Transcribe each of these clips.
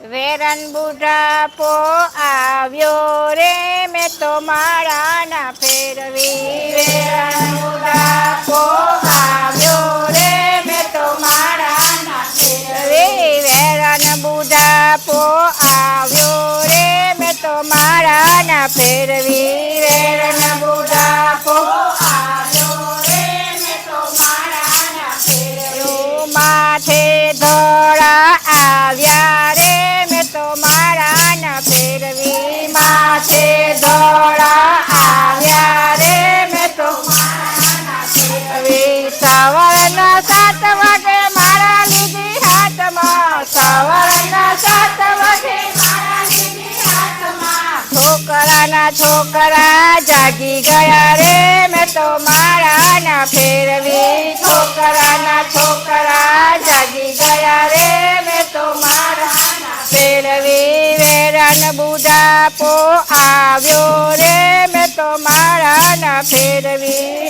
વેરન બુઢાપો આવ્યો રે મેં તો મારા ના ફેરવી. વેરન બુઢાપો આવ્યો છોકરાના છોકરા જાગી ગયા રે, મેં તો મારા ના ફેરવી. છોકરાના છોકરા જાગી ગયા રે, મેં તો મારા ના ફેરવી. વેરાન બુઢાપો આવ્યો રે, મેં તો મારા ના ફેરવી.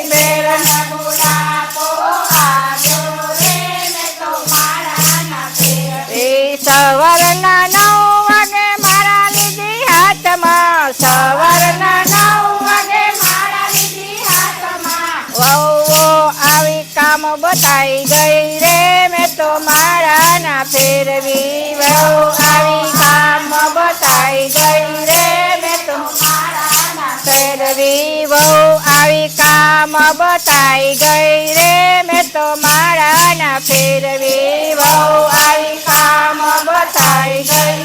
બતાઈ ગઈ રે, મેં તો મારા ના ફેરવી બહુ આવી કામ બતાઈ ગઈ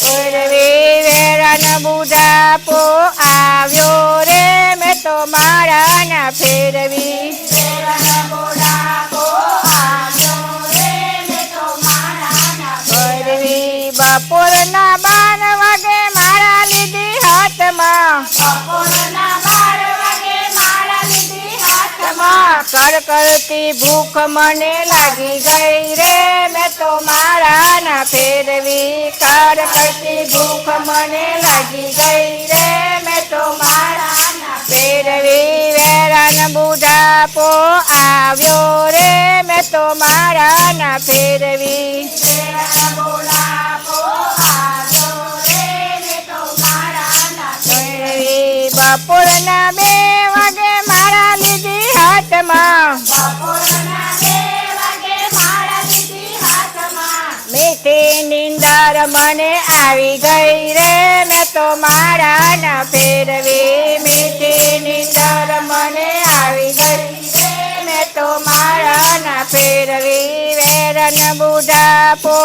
ફેરવી વેરાન બુઢાપો આવ્યો રે, મેં તો મારા ના ફેરવી હાથમાં કરતી ભૂખ મને લાગી ગઈ રે. મેં તો મારા ના ફેરવી કર કરતી ભૂખ મને લાગી ગઈ રે. મેં તો મારા ફેરવી વેરાન બુઢાપો આવ્યો રે. મેં તો મારા ના ફેરવી વેરાન મારા ના બે વાગે મારા લીધી વાગે મારા મીઠી નિંદર મને આવી ગઈ રે, મેં તો મારા ના ફેરવી. મીઠી નિંદર મને આવી ગઈ મેં તો મારા ના ફેરવી. વેરન બુઢાપો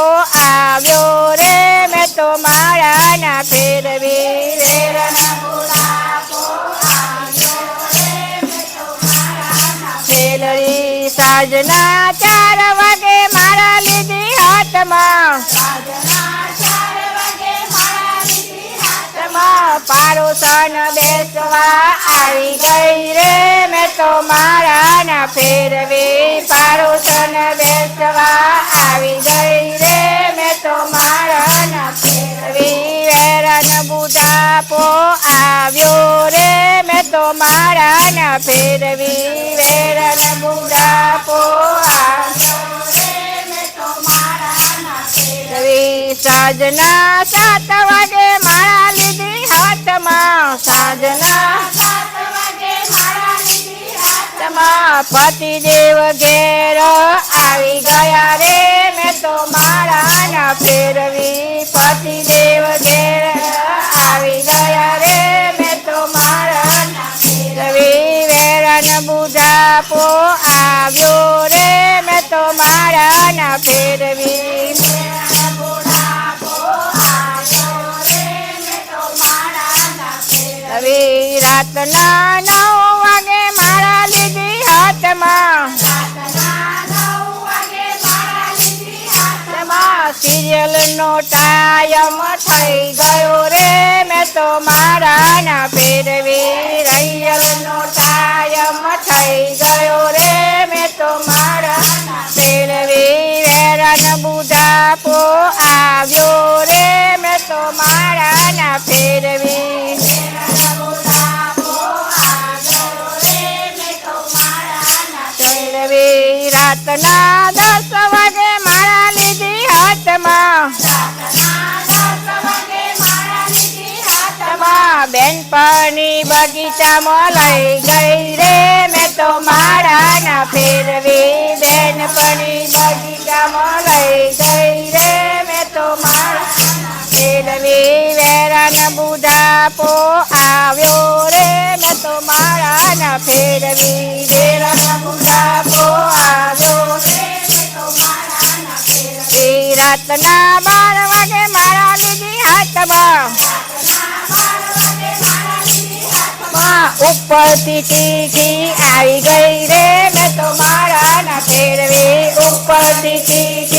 આવ્યો રે, મેં તો મારા ના ફેરવી. સાજના ચાર વાગે મારા લીધી હાથમાં. પાડોશન બેસવા આવી ગઈ રે. મેં તો મારા ના ફેરવી. પારોસન બેસવા આવી ગઈ રે. મેં તો મારા ના ફેરવી. વેરન બુઢાપો આવ્યો રે મારા ના ફેરવી વેરન મુંડા ફેરવી સાજના સાત વાગે મારા લીધી હાથમાં. સાજના પતિદેવ ઘેર આવી ગયા રે. મેં તો મારા ના ફેરવી પતિદેવ ઘેર બુઢાપો આવ્યો રે, મેં તો મારા ના ફેરવી. રાતના નવ વાગે મારા લીધી હાથમાં. સિરિયલ નો થઈ ગયો રે, મેં તો મારા ના ફેરવી. રાતના દસ વાગે મારા લીધી હાથમાં. બેનપણી બગીચામાં લઈ ગઈ રે. મેં તો મારા ના ફેરવી બેનપણી બગીચામાં લઈ ગઈ રે. મેં તો મારા ફેરવી વેરાના બુઢાપો આવ્યો રે. મેં તો મારા ના ફેરવી રાતના બાર વાગે મારા લીધી હાથમાં. ઉપરથી તીખી આવી ગઈ રે, મેં તો મારા ના ફેરવી ઉપરથી તીખી